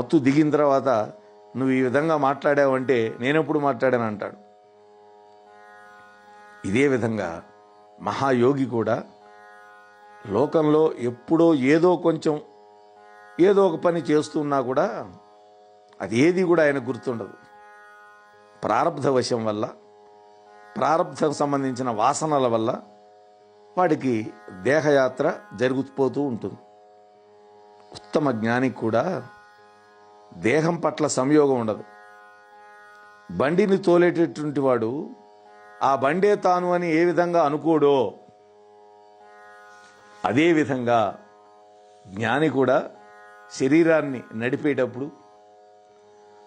మత్తు దిగిన తర్వాత నువ్వు ఈ విధంగా మాట్లాడావంటే నేనెప్పుడు మాట్లాడాను అంటాడు. ఇదే విధంగా మహాయోగి కూడా లోకంలో ఎప్పుడో ఏదో కొంచెం ఏదో ఒక పని చేస్తున్నా కూడా అది ఏది కూడా ఆయన గుర్తుండదు. ప్రారంధ వశం వల్ల ప్రారంధం సంబంధించిన వాసనల వల్ల వాడికి దేహయాత్ర జరుగుతుపోతూ ఉంటుంది. ఉత్తమ జ్ఞానికి కూడా దేహం పట్ల సంయోగం ఉండదు. బండిని తోలేటటువంటి వాడు ఆ బండే తాను అని ఏ విధంగా అనుకోడో అదే విధంగా జ్ఞాని కూడా శరీరాన్ని నడిపేటప్పుడు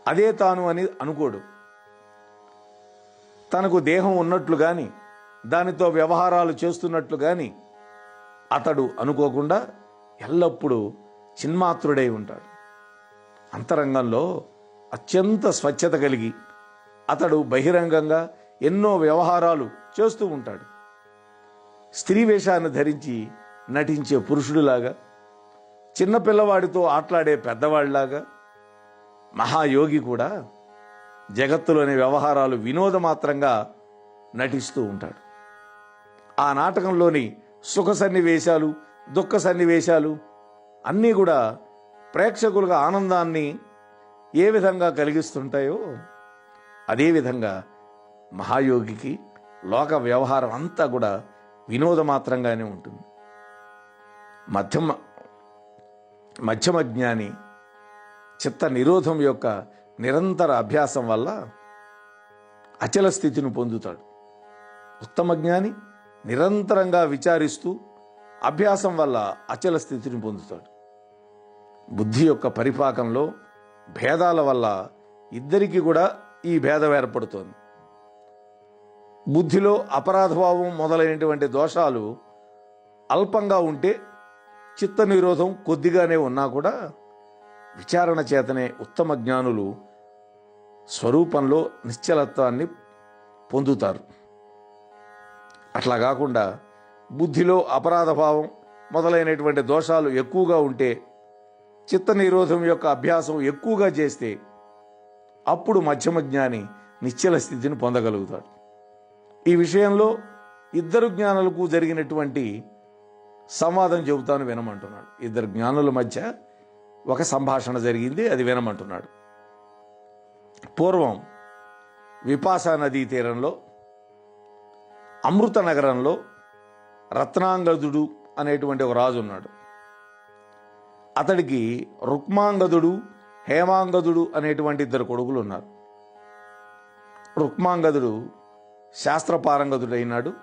అదే తాను అని అనుకోడు. తనకు దేహం ఉన్నట్లు కానీ దానితో వ్యవహారాలు చేస్తున్నట్లు కానీ అతడు అనుకోకుండా ఎల్లప్పుడూ చిన్మాత్రుడై ఉంటాడు. అంతరంగంలో అత్యంత స్వచ్ఛత కలిగి అతడు బహిరంగంగా ఎన్నో వ్యవహారాలు చేస్తూ ఉంటాడు. స్త్రీ వేషాన్ని ధరించి నటించే పురుషుడిలాగా చిన్నపిల్లవాడితో ఆట్లాడే పెద్దవాడిలాగా మహాయోగి కూడా జగత్తులోని వ్యవహారాలు వినోదమాత్రంగా నటిస్తూ ఉంటాడు. ఆ నాటకంలోని సుఖ సన్నివేశాలు దుఃఖ సన్నివేశాలు అన్నీ కూడా ప్రేక్షకులకు ఆనందాన్ని ఏ విధంగా కలిగిస్తుంటాయో అదేవిధంగా మహాయోగికి లోక వ్యవహారం అంతా కూడా వినోదమాత్రంగానే ఉంటుంది. మధ్యమ మధ్యమ జ్ఞాని చిత్త నిరోధం యొక్క నిరంతర అభ్యాసం వల్ల అచల స్థితిని పొందుతాడు. ఉత్తమ జ్ఞాని నిరంతరంగా విచారిస్తూ అభ్యాసం వల్ల అచల స్థితిని పొందుతాడు. బుద్ధి యొక్క పరిపాకంలో భేదాల వల్ల ఇద్దరికి కూడా ఈ భేదం ఏర్పడుతోంది. బుద్ధిలో అపరాధభావం మొదలైనటువంటి దోషాలు అల్పంగా ఉంటే చిత్త నిరోధం కొద్దిగానే ఉన్నా కూడా విచారణ చేతనే ఉత్తమ జ్ఞానులు స్వరూపంలో నిశ్చలత్వాన్ని పొందుతారు. అట్లా కాకుండా బుద్ధిలో అపరాధ భావం మొదలైనటువంటి దోషాలు ఎక్కువగా ఉంటే చిత్త నిరోధం యొక్క అభ్యాసం ఎక్కువగా చేస్తే అప్పుడు మధ్యమ జ్ఞాని నిశ్చల స్థితిని పొందగలుగుతాడు. ఈ విషయంలో ఇద్దరు జ్ఞానులకు జరిగినటువంటి సంవాదం చెబుతాను వినమంటున్నాడు. ఇద్దరు జ్ఞానుల మధ్య ఒక సంభాషణ జరిగింది అది వినమంటున్నాడు. పూర్వం విపాసా నదీ తీరంలో అమృత నగరంలో రత్నాంగదుడు అనేటువంటి ఒక రాజు ఉన్నాడు. అతడికి రుక్మాంగదుడు హేమాంగదుడు అనేటువంటి ఇద్దరు కొడుకులు ఉన్నారు రుక్మాంగదుడు శాస్త్రపారంగదుడైనాడు. అయినాడు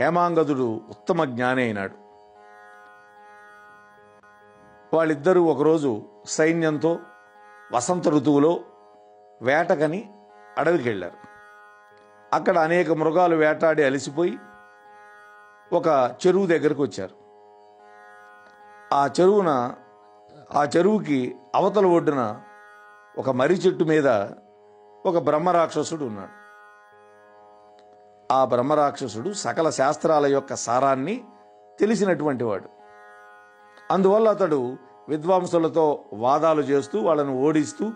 హేమాంగదుడు ఉత్తమ జ్ఞాని అయినాడు. వాళ్ళిద్దరూ ఒకరోజు సైన్యంతో వసంత ఋతువులో వేటకని అడవికి వెళ్ళారు అక్కడ అనేక మృగాలు వేటాడి అలసిపోయి ఒక చెరువు దగ్గరకు వచ్చారు ఆ చెరువున ఆ చెరువుకి అవతల ఒడ్డున ఒక మర్రి చెట్టు మీద ఒక బ్రహ్మరాక్షసుడు ఉన్నాడు. ఆ బ్రహ్మరాక్షసుడు సకల శాస్త్రాల యొక్క సారాన్ని తెలిసినటువంటి వాడు. అందువల్ల అతడు విద్వాంసులతో వాదాలు చేస్తూ వాళ్ళను ఓడిస్తూ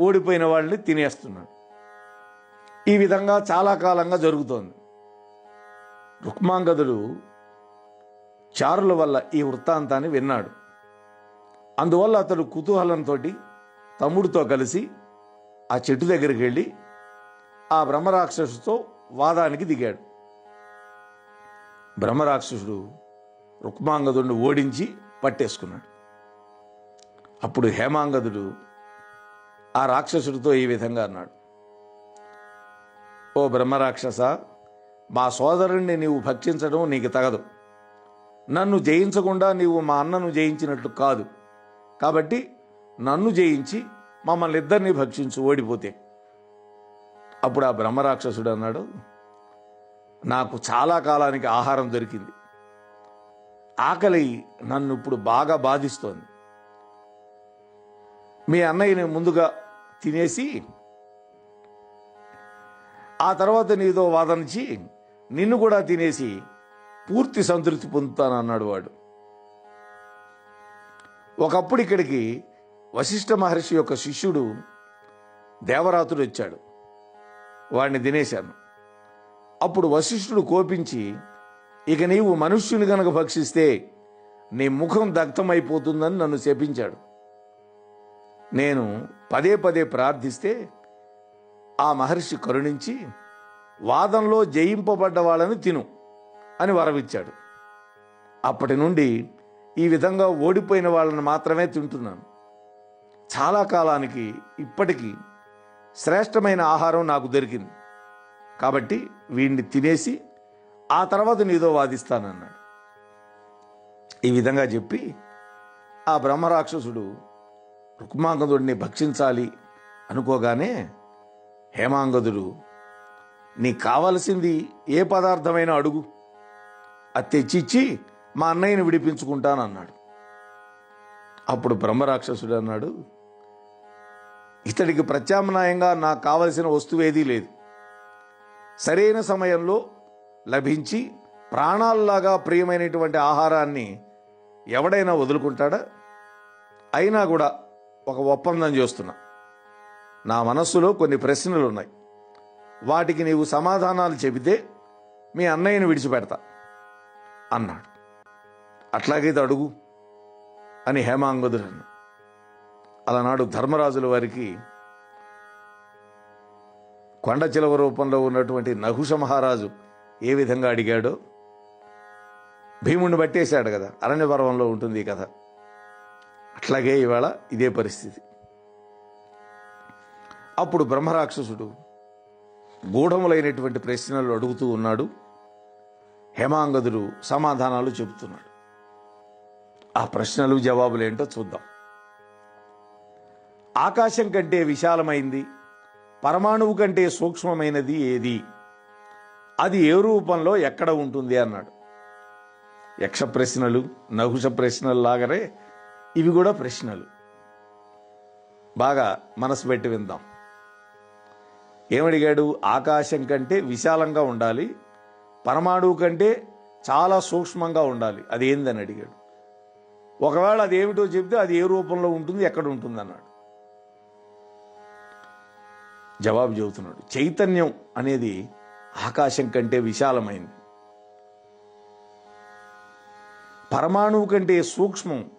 ఓడిపోయిన వాళ్ళని తినేస్తున్నాడు. ఈ విధంగా చాలా కాలంగా జరుగుతోంది. రుక్మాంగదుడు చారుల వల్ల ఈ వృత్తాంతాన్ని విన్నాడు. అందువల్ల అతడు కుతూహలంతో తమ్ముడితో కలిసి ఆ చెట్టు దగ్గరికి వెళ్ళి ఆ బ్రహ్మరాక్షసుతో వాదానికి దిగాడు. బ్రహ్మరాక్షసుడు రుక్మాంగదుడిని ఓడించి పట్టేసుకున్నాడు. అప్పుడు హేమాంగదుడు ఆ రాక్షసుడితో ఈ విధంగా అన్నాడు. ఓ బ్రహ్మరాక్షస మా సోదరుణ్ణి నీవు భక్షించడం నీకు తగదు. నన్ను జయించకుండా నీవు మా అన్నను జయించినట్లు కాదు. కాబట్టి నన్ను జయించి మమ్మల్ని ఇద్దరిని భక్షించు ఓడిపోతే. అప్పుడు ఆ బ్రహ్మరాక్షసుడు అన్నాడు నాకు చాలా కాలానికి ఆహారం దొరికింది. ఆకలి నన్ను ఇప్పుడు బాగా బాధిస్తోంది. మీ అన్నయ్యని ముందుగా తినేసి ఆ తర్వాత నీతో వాదనించి నిన్ను కూడా తినేసి పూర్తి సంతృప్తి పొందుతాను అన్నాడు వాడు. ఒకప్పుడు ఇక్కడికి వశిష్ఠ మహర్షి యొక్క శిష్యుడు దేవరాతుడు వచ్చాడు. వాడిని తినేశాను. అప్పుడు వశిష్ఠుడు కోపించి ఇక నీవు మనుష్యుని గనక భక్షిస్తే నీ ముఖం దగ్ధమైపోతుందని నన్ను శపించాడు. నేను పదే పదే ప్రార్థిస్తే ఆ మహర్షి కరుణించి వాదంలో జయింపబడ్డ వాళ్ళని తిను. అని వరవిచ్చాడు. అప్పటి నుండి ఈ విధంగా ఓడిపోయిన వాళ్ళని మాత్రమే తింటున్నాను. చాలా కాలానికి ఇప్పటికీ శ్రేష్టమైన ఆహారం నాకు దొరికింది. కాబట్టి వీడిని తినేసి ఆ తర్వాత నీదో వాదిస్తానన్నాడు. ఈ విధంగా చెప్పి ఆ బ్రహ్మరాక్షసుడు రుక్మాంగదుడిని భక్షించాలి అనుకోగానే హేమాంగదుడు నీకు కావలసింది ఏ పదార్థమైనా అడుగు. అది తెచ్చిచ్చి మా అన్నయ్యని విడిపించుకుంటానన్నాడు. అప్పుడు బ్రహ్మరాక్షసుడు అన్నాడు ఇతడికి ప్రత్యామ్నాయంగా నాకు కావలసిన వస్తువేదీ లేదు. సరైన సమయంలో లభించి ప్రాణాల్లాగా ప్రియమైనటువంటి ఆహారాన్ని ఎవడైనా వదులుకుంటాడా? అయినా కూడా ఒక ఒప్పందం చేస్తున్నా. నా మనస్సులో కొన్ని ప్రశ్నలు ఉన్నాయి వాటికి నీవు సమాధానాలు చెబితే మీ అన్నయ్యను విడిచిపెడతా. అన్నాడు. అట్లాగైతే అడుగు అని హేమాంగదుడు అన్నాడు అలనాడు ధర్మరాజుల వారికి కొండ చిలవ రూపంలో ఉన్నటువంటి నహుష మహారాజు ఏ విధంగా అడిగాడో భీముణ్ణి పట్టేశాడు కదా. అరణ్య పర్వంలో ఉంటుంది ఈ కథ. అట్లాగే ఇవాళ ఇదే పరిస్థితి. అప్పుడు బ్రహ్మరాక్షసుడు గూఢములైనటువంటి ప్రశ్నలు అడుగుతూ ఉన్నాడు. హేమాంగదుడు సమాధానాలు చెబుతున్నాడు. ఆ ప్రశ్నలు జవాబులు ఏంటో చూద్దాం. ఆకాశం కంటే విశాలమైంది పరమాణువు కంటే సూక్ష్మమైనది ఏది? అది ఏ రూపంలో ఎక్కడ ఉంటుంది అన్నాడు. యక్ష ప్రశ్నలు నహుష ప్రశ్నలు లాగరే ఇవి కూడా ప్రశ్నలు. బాగా మనసు పెట్టి విందాం. ఏమడిగాడు? ఆకాశం కంటే విశాలంగా ఉండాలి పరమాణువు కంటే చాలా సూక్ష్మంగా ఉండాలి. అది ఏందని అడిగాడు. ఒకవేళ అది ఏమిటో చెబితే అది ఏ రూపంలో ఉంటుంది ఎక్కడ ఉంటుంది అన్నాడు. జవాబు చెబుతున్నాడు. చైతన్యం అనేది ఆకాశం కంటే విశాలమైంది. పరమాణువు కంటే సూక్ష్మం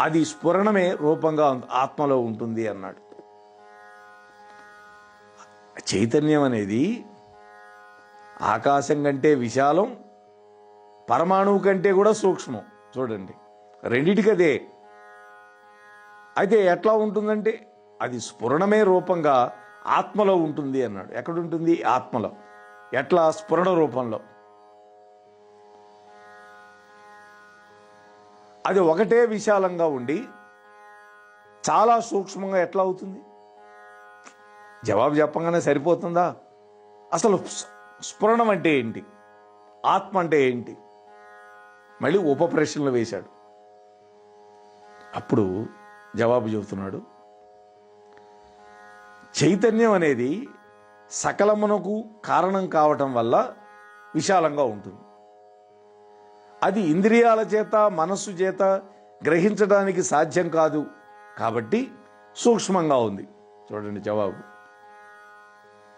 అది స్ఫురణమే రూపంగా ఆత్మలో ఉంటుంది అన్నాడు. చైతన్యం అనేది ఆకాశం కంటే విశాలం పరమాణువు కంటే కూడా సూక్ష్మం. చూడండి. రెండిటికదే అయితే ఎట్లా ఉంటుందంటే అది స్ఫురణమే రూపంగా ఆత్మలో ఉంటుంది అన్నాడు. ఎక్కడుంటుంది? ఆత్మలో. ఎట్లా? స్ఫురణ రూపంలో. అది ఒకటే విశాలంగా ఉండి చాలా సూక్ష్మంగా ఎట్లా అవుతుంది? జవాబు చెప్పంగానే సరిపోతుందా? అసలు స్ఫురణం అంటే ఏంటి? ఆత్మ అంటే ఏంటి? మళ్ళీ ఉప ప్రశ్నలు వేశాడు. అప్పుడు జవాబు చెబుతున్నాడు చైతన్యం అనేది సకలమునకు కారణం కావటం వల్ల విశాలంగా ఉంటుంది. అది ఇంద్రియాల చేత మనస్సు చేత గ్రహించడానికి సాధ్యం కాదు కాబట్టి సూక్ష్మంగా ఉంది. చూడండి జవాబు.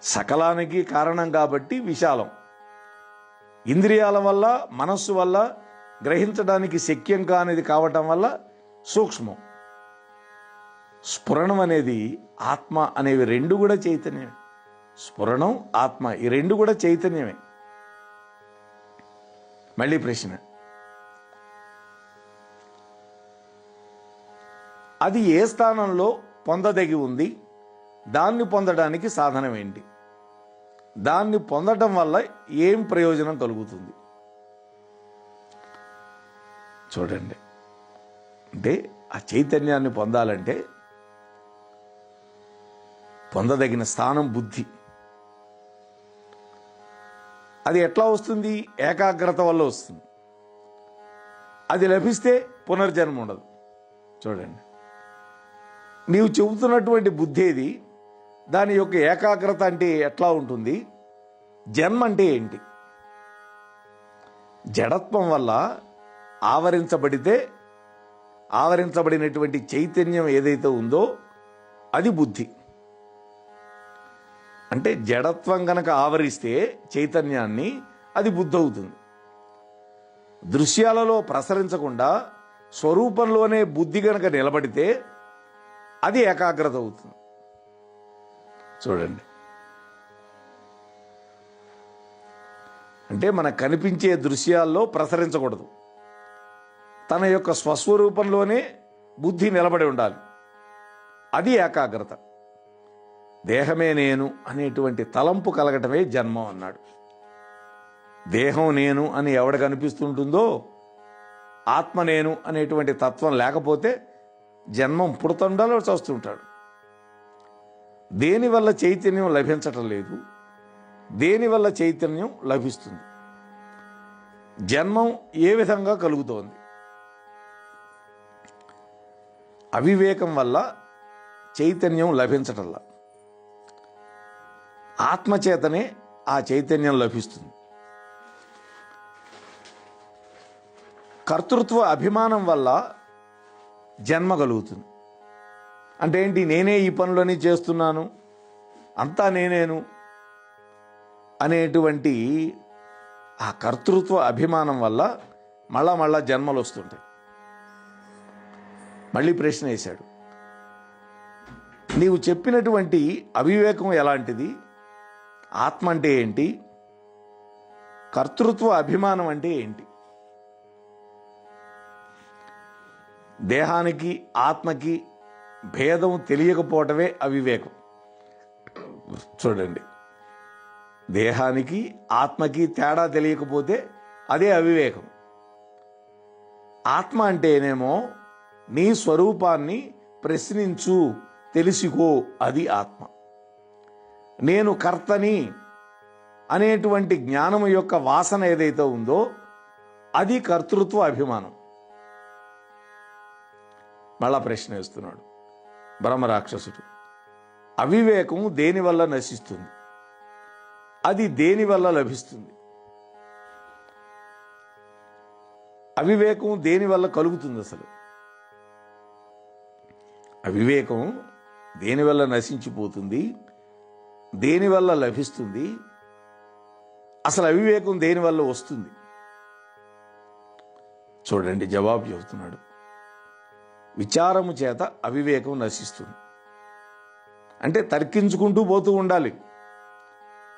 సకలానికి కారణం కాబట్టి విశాలం. ఇంద్రియాల వల్ల మనస్సు వల్ల గ్రహించడానికి శక్యం కానిది కావటం వల్ల సూక్ష్మం. స్ఫురణం అనేది ఆత్మ అనేవి రెండు కూడా చైతన్యమే. స్ఫురణం ఆత్మ ఈ రెండు కూడా చైతన్యమే. మళ్ళీ ప్రశ్న. అది ఏ స్థానంలో పొందదగి ఉంది దాన్ని పొందడానికి సాధనం ఏంటి? దాన్ని పొందటం వల్ల ఏం ప్రయోజనం కలుగుతుంది? చూడండి. అంటే ఆ చైతన్యాన్ని పొందాలంటే పొందదగిన స్థానం బుద్ధి. అది ఎట్లా వస్తుంది? ఏకాగ్రత వల్ల వస్తుంది. అది లభిస్తే పునర్జన్మ ఉండదు. చూడండి. నీవు చెబుతున్నటువంటి బుద్ధి ఏది? దాని యొక్క ఏకాగ్రత అంటే ఎట్లా ఉంటుంది? జన్మ అంటే ఏంటి? జడత్వం వల్ల ఆవరించబడితే ఆవరించబడినటువంటి చైతన్యం ఏదైతే ఉందో అది బుద్ధి. అంటే జడత్వం గనక ఆవరిస్తే చైతన్యాన్ని అది బుద్ధి అవుతుంది. దృశ్యాలలో ప్రసరించకుండా స్వరూపంలోనే బుద్ధి గనక నిలబడితే అది ఏకాగ్రత అవుతుంది. చూడండి. అంటే మనకు కనిపించే దృశ్యాల్లో ప్రసరించకూడదు. తన యొక్క స్వస్వరూపంలోనే బుద్ధి నిలబడి ఉండాలి. అది ఏకాగ్రత. దేహమే నేను అనేటువంటి తలంపు కలగటమే జన్మం అన్నాడు. దేహం నేను అని ఎవడు కనిపిస్తుంటుందో ఆత్మ నేను అనేటువంటి తత్వం లేకపోతే జన్మం పుడుతుండాలో చూస్తుంటాడు. దేనివల్ల చైతన్యం లభించటం లేదు దేనివల్ల చైతన్యం లభిస్తుంది? జన్మం ఏ విధంగా కలుగుతోంది? అవివేకం వల్ల చైతన్యం లభించటంలా. ఆత్మచేతనే ఆ చైతన్యం లభిస్తుంది. కర్తృత్వ అభిమానం వల్ల జన్మ కలుగుతుంది. అంటే ఏంటి నేనే ఈ పనులని చేస్తున్నాను? అంతా నేనేను? అనేటువంటి ఆ కర్తృత్వ అభిమానం వల్ల మళ్ళా మళ్ళా జన్మలు వస్తుంటాయి. మళ్ళీ ప్రశ్న వేశాడు. నీవు చెప్పినటువంటి అవివేకం ఎలాంటిది? ఆత్మ అంటే ఏంటి? కర్తృత్వ అభిమానం అంటే ఏంటి? దేహానికి ఆత్మకి భేదం తెలియకపోవటమే అవివేకం. చూడండి. దేహానికి ఆత్మకి తేడా తెలియకపోతే అదే అవివేకం. ఆత్మ అంటేనేమో నీ స్వరూపాన్ని ప్రశ్నించు తెలుసుకో అది ఆత్మ. నేను కర్తని అనేటువంటి జ్ఞానం యొక్క వాసన ఏదైతే ఉందో అది కర్తృత్వ అభిమానం. మళ్ళా ప్రశ్న వేస్తున్నాడు. బ్రహ్మరాక్షసుడు. అవివేకం దేని వల్ల నశిస్తుంది? అది దేని వల్ల లభిస్తుంది? అవివేకం దేని వల్ల కలుగుతుంది అసలు? అవివేకం దేని వల్ల నశించిపోతుంది? దేని వల్ల లభిస్తుంది? అసలు అవివేకం దేని వల్ల వస్తుంది? చూడండి జవాబు చెబుతున్నాడు. విచారము చేత అవివేకం నశిస్తుంది. అంటే తర్కించుకుంటూ పోతూ ఉండాలి.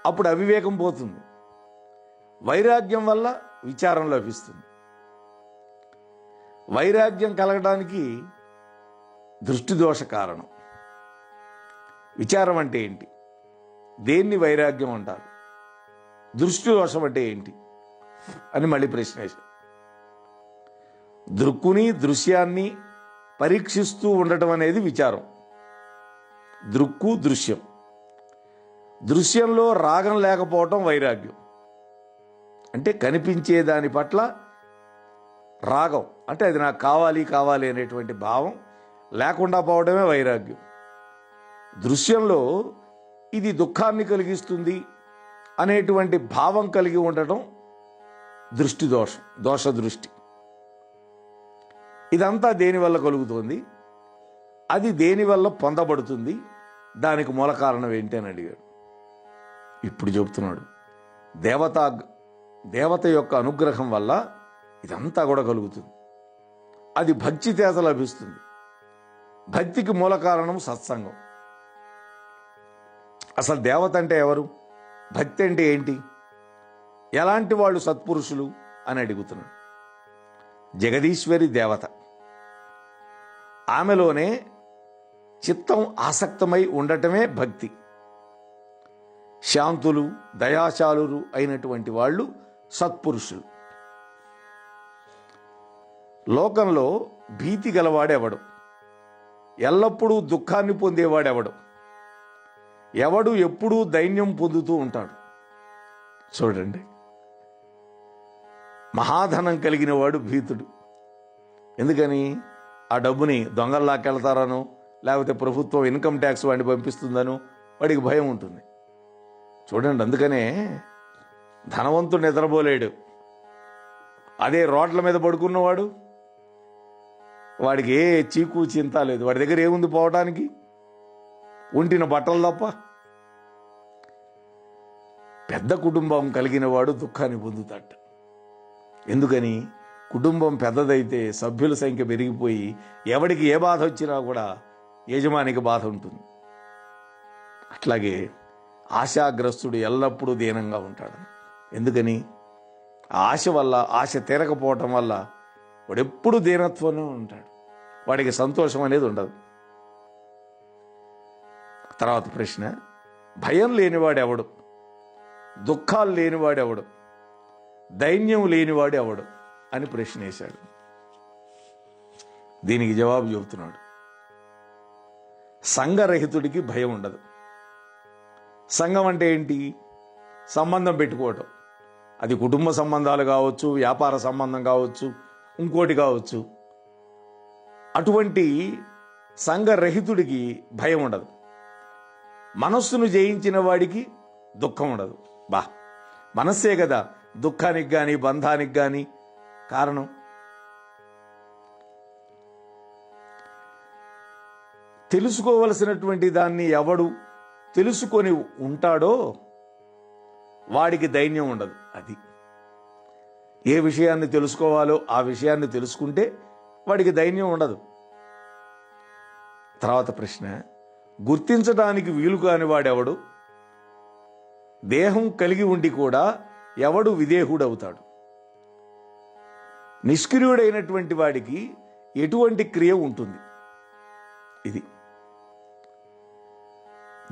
అప్పుడు అవివేకం పోతుంది. వైరాగ్యం వల్ల విచారం లభిస్తుంది. వైరాగ్యం కలగడానికి దృష్టి దోష కారణం. విచారం అంటే ఏంటి? దేన్ని వైరాగ్యం అంటారు? దృష్టి దోషం అంటే ఏంటి? అని మళ్ళీ ప్రశ్న వేశారు. దృక్కుని దృశ్యాన్ని పరీక్షిస్తూ ఉండటం అనేది విచారం. దృక్కు దృశ్యం. దృశ్యంలో రాగం లేకపోవటం వైరాగ్యం. అంటే కనిపించే దాని పట్ల రాగం. అంటే అది నాకు కావాలి కావాలి అనేటువంటి భావం లేకుండా పోవడమే వైరాగ్యం. దృశ్యంలో ఇది దుఃఖాన్ని కలిగిస్తుంది అనేటువంటి భావం కలిగి ఉండటం దృష్టి దోషం దోష దృష్టి ఇదంతా దేనివల్ల కలుగుతుంది? అది దేనివల్ల పొందబడుతుంది? దానికి మూల కారణం ఏంటి అని అడిగాడు. ఇప్పుడు చెబుతున్నాడు దేవత దేవత యొక్క అనుగ్రహం వల్ల ఇదంతా కూడా కలుగుతుంది. అది భక్తి చేత లభిస్తుంది. భక్తికి మూల కారణం సత్సంగం. అసలు దేవత అంటే ఎవరు? భక్తి అంటే ఏంటి? ఎలాంటి వాళ్ళు సత్పురుషులు అని అడుగుతున్నాడు. జగదీశ్వరి దేవత. ఆమెలోనే చిత్తం ఆసక్తమై ఉండటమే భక్తి. శాంతులు దయాశాలురు అయినటువంటి వాళ్ళు సత్పురుషులు. లోకంలో భీతి గలవాడెవడు? ఎల్లప్పుడూ దుఃఖాన్ని పొందేవాడెవడు? ఎవడు ఎప్పుడూ దైన్యం పొందుతూ ఉంటాడు? చూడండి. మహాధనం కలిగిన వాడు భీతుడు. ఎందుకని? ఆ డబ్బుని దొంగలు లాక్కెళ్తారనో లేకపోతే ప్రభుత్వం ఇన్కమ్ ట్యాక్స్ వాడిని పంపిస్తుందనో వాడికి భయం ఉంటుంది. చూడండి అందుకనే ధనవంతుడు నిద్రపోలేడు. అదే రోడ్ల మీద పడుకున్నవాడు వాడికి ఏ చీకు చింత లేదు. వాడి దగ్గర ఏముంది పోవడానికి ఉంటిన బట్టలు తప్ప. పెద్ద కుటుంబం కలిగిన వాడు దుఃఖాన్ని పొందుతాడు. ఎందుకని? కుటుంబం పెద్దదైతే సభ్యుల సంఖ్య పెరిగిపోయి ఎవడికి ఏ బాధ వచ్చినా కూడా యజమానికి బాధ ఉంటుంది. అట్లాగే ఆశాగ్రస్తుడు ఎల్లప్పుడూ దీనంగా ఉంటాడు. ఎందుకని? ఆశ వల్ల ఆశ తీరకపోవటం వల్ల వాడు ఎప్పుడు దీనత్వంలో ఉంటాడు. వాడికి సంతోషం అనేది ఉండదు. తర్వాత ప్రశ్న భయం లేనివాడు ఎవడు దుఃఖాలు లేనివాడెవడు? దైన్యం లేనివాడెవడు? అని ప్రశ్న వేశాడు. దీనికి జవాబు చెబుతున్నాడు. సంఘరహితుడికి భయం ఉండదు. సంఘం అంటే ఏంటి? సంబంధం పెట్టుకోవటం. అది కుటుంబ సంబంధాలు కావచ్చు వ్యాపార సంబంధం కావచ్చు ఇంకోటి కావచ్చు. అటువంటి సంఘరహితుడికి భయం ఉండదు. మనస్సును జయించిన వాడికి దుఃఖం ఉండదు. బా మనస్సే కదా. దుఃఖానికి కానీ బంధానికి కానీ కారణం? తెలుసుకోవలసినటువంటి దాన్ని ఎవడు తెలుసుకొని ఉంటాడో వాడికి దైన్యం ఉండదు అది. ఏ విషయాన్ని తెలుసుకోవాలో ఆ విషయాన్ని తెలుసుకుంటే వాడికి దైన్యం ఉండదు. తర్వాత ప్రశ్న గుర్తించడానికి వీలు కాని వాడెవడు? దేహం కలిగి ఉండి కూడా ఎవడు విదేహుడవుతాడు? నిష్క్రియుడైనటువంటి వాడికి ఎటువంటి క్రియ ఉంటుంది? ఇది.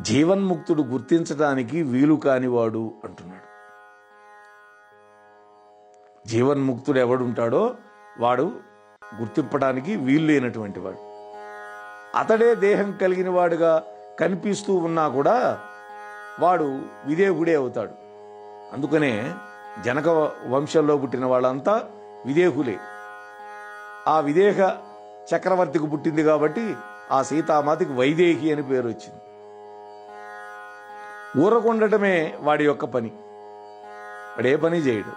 జీవన్ముక్తుడు గుర్తించడానికి వీలు కానివాడు అంటున్నాడు. జీవన్ముక్తుడు ఎవడుంటాడో వాడు గుర్తింపడానికి వీలు లేనటువంటి వాడు. అతడే దేహం కలిగిన వాడుగా కనిపిస్తూ ఉన్నా కూడా వాడు విదేహుడే అవుతాడు. అందుకనే జనక వంశంలో పుట్టిన వాళ్ళంతా విదేహులే. ఆ విదేహ చక్రవర్తికి పుట్టింది కాబట్టి ఆ సీతామాతకి వైదేహి అని పేరు వచ్చింది ఊరకుండటమే వాడి యొక్క పని. వాడే పని చేయడు.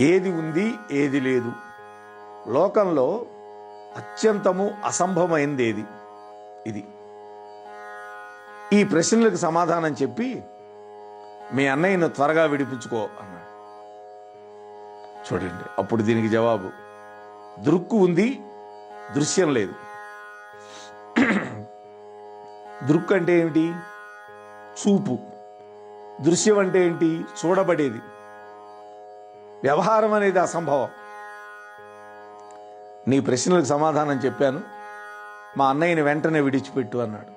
ఏది ఉంది ఏది లేదు. లోకంలో అత్యంతము అసంభవమైంది ఏది ఇది. ఈ ప్రశ్నలకు సమాధానం చెప్పి మీ అన్నయ్యను త్వరగా విడిపించుకో అన్నాడు. చూడండి. అప్పుడు దీనికి జవాబు దృక్కు ఉంది దృశ్యం లేదు. దృక్కు అంటే ఏమిటి? చూపు. దృశ్యం అంటే ఏంటి? చూడబడేది. వ్యవహారం అనేది అసంభవం. నీ ప్రశ్నలకు సమాధానం చెప్పాను. మా అన్నయ్యని వెంటనే విడిచిపెట్టు అన్నాడు.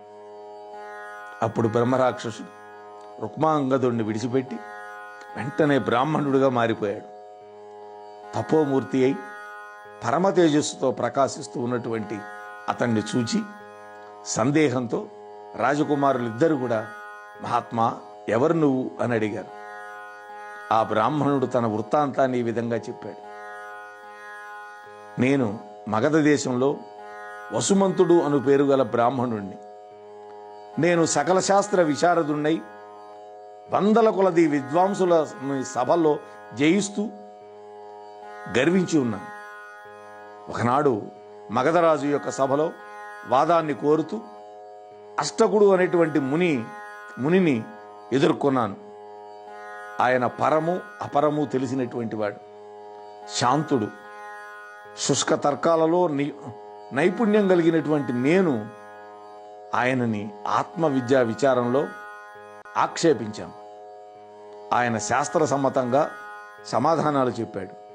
అప్పుడు బ్రహ్మరాక్షసుడు రుక్మాంగదుడిని విడిచిపెట్టి వెంటనే బ్రాహ్మణుడిగా మారిపోయాడు. తపోమూర్తి అయి పరమ తేజస్సుతో ప్రకాశిస్తూ ఉన్నటువంటి అతన్ని చూచి సందేహంతో రాజకుమారులిద్దరు కూడా మహాత్మా ఎవరు నువ్వు? అని అడిగారు. ఆ బ్రాహ్మణుడు తన వృత్తాంతాన్ని ఈ విధంగా చెప్పాడు. నేను మగధ దేశంలో వసుమంతుడు అను పేరు గల బ్రాహ్మణుణ్ణి. నేను సకల శాస్త్ర విశారదుణ్ణై వందల కొలది విద్వాంసుల సభల్లో జయిస్తూ గర్వించి ఉన్నాను ఒకనాడు మగధరాజు యొక్క సభలో వాదాన్ని కోరుతూ అష్టకుడు అనేటువంటి ముని మునిని ఎదుర్కొన్నాను. ఆయన పరము అపరము తెలిసినటువంటి వాడు. శాంతుడు. శుష్క తర్కాలలో ని- నైపుణ్యం కలిగినటువంటి నేను ఆయనని ఆత్మ విద్యా విచారంలో ఆక్షేపించాను. ఆయన శాస్త్ర సమ్మతంగా సమాధానాలు చెప్పాడు.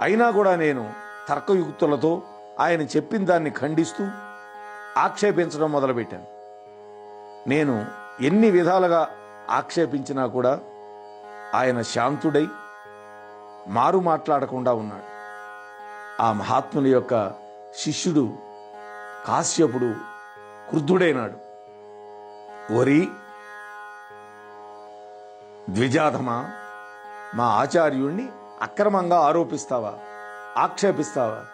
అయినా కూడా నేను తర్కయుక్తులతో ఆయన చెప్పిన దాన్ని ఖండిస్తూ ఆక్షేపించడం మొదలుపెట్టాను. నేను ఎన్ని విధాలుగా ఆక్షేపించినా కూడా ఆయన శాంతుడై మారు మాట్లాడకుండా ఉన్నాడు. ఆ మహాత్ముని యొక్క శిష్యుడు కాశ్యపుడు క్రుద్ధుడైనాడు. ఓరి ద్విజాధమా మా ఆచార్యుణ్ణి అక్రమంగా ఆరోపిస్తావా? ఆక్షేపిస్తావా?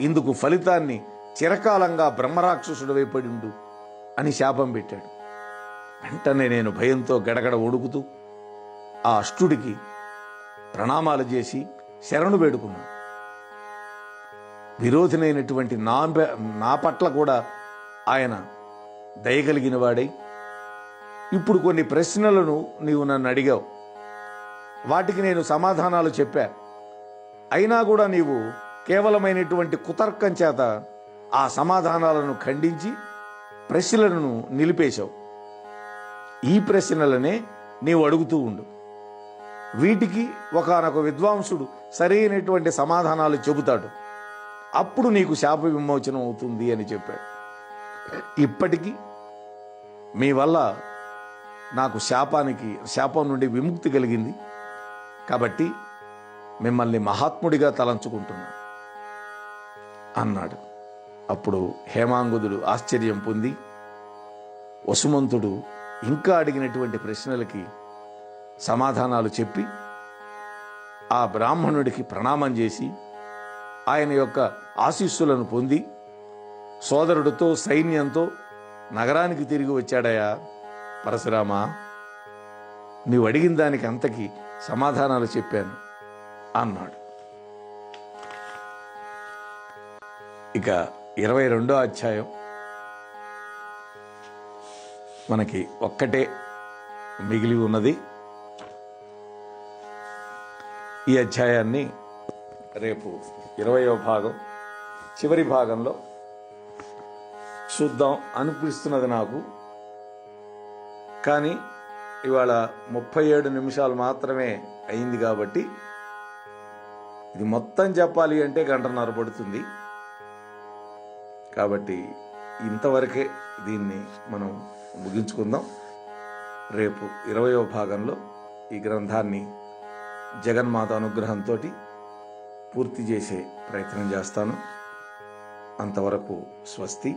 ఇందుకు ఫలితాన్ని చిరకాలంగా బ్రహ్మరాక్షసుడు వైపడిండు అని శాపం పెట్టాడు. వెంటనే నేను భయంతో గడగడ ఒడుకుతూ ఆ అష్టుడికి ప్రణామాలు చేసి శరణు వేడుకున్నాను. విరోధినైనటువంటి నా నా పట్ల కూడా ఆయన దయగలిగిన వాడై ఇప్పుడు కొన్ని ప్రశ్నలను నీవు నన్ను అడిగావు. వాటికి నేను సమాధానాలు చెప్పా. అయినా కూడా నీవు కేవలమైనటువంటి కుతర్కం చేత ఆ సమాధానాలను ఖండించి ప్రశ్నలను నిలిపేశావు. ఈ ప్రశ్నలనే నీవు అడుగుతూ ఉండు. వీటికి ఒకనొక విద్వాంసుడు సరైనటువంటి సమాధానాలు చెబుతాడు. అప్పుడు నీకు శాప విమోచనం అవుతుంది అని చెప్పాడు. ఇప్పటికీ మీ వల్ల నాకు శాపానికి శాపం నుండి విముక్తి కలిగింది. కాబట్టి మిమ్మల్ని మహాత్ముడిగా తలంచుకుంటున్నాను. అన్నాడు. అప్పుడు హేమాంగుదుడు ఆశ్చర్యం పొంది వసుమంతుడు ఇంకా అడిగినటువంటి ప్రశ్నలకి సమాధానాలు చెప్పి ఆ బ్రాహ్మణుడికి ప్రణామం చేసి ఆయన యొక్క ఆశీస్సులను పొంది సోదరుడితో సైన్యంతో నగరానికి తిరిగి వచ్చాడయా పరశురామ? నీవు అడిగిన దానికి అంతకి సమాధానాలు చెప్పాను అన్నాడు. ఇక ఇరవై రెండో అధ్యాయం మనకి ఒక్కటే మిగిలి ఉన్నది. ఈ అధ్యాయాన్ని రేపు ఇరవయో భాగం చివరి భాగంలో చూద్దాం. అనిపిస్తున్నది నాకు. కానీ ఇవాళ ముప్పై ఏడు నిమిషాలు మాత్రమే అయింది కాబట్టి ఇది మొత్తం చెప్పాలి అంటే గంటన్నర పడుతుంది. కాబట్టి ఇంతవరకే దీన్ని మనం ముగించుకుందాం. రేపు ఇరవయో భాగంలో ఈ గ్రంథాన్ని జగన్మాత అనుగ్రహంతో పూర్తి చేసే ప్రయత్నం చేస్తాను. అంతవరకు స్వస్తి.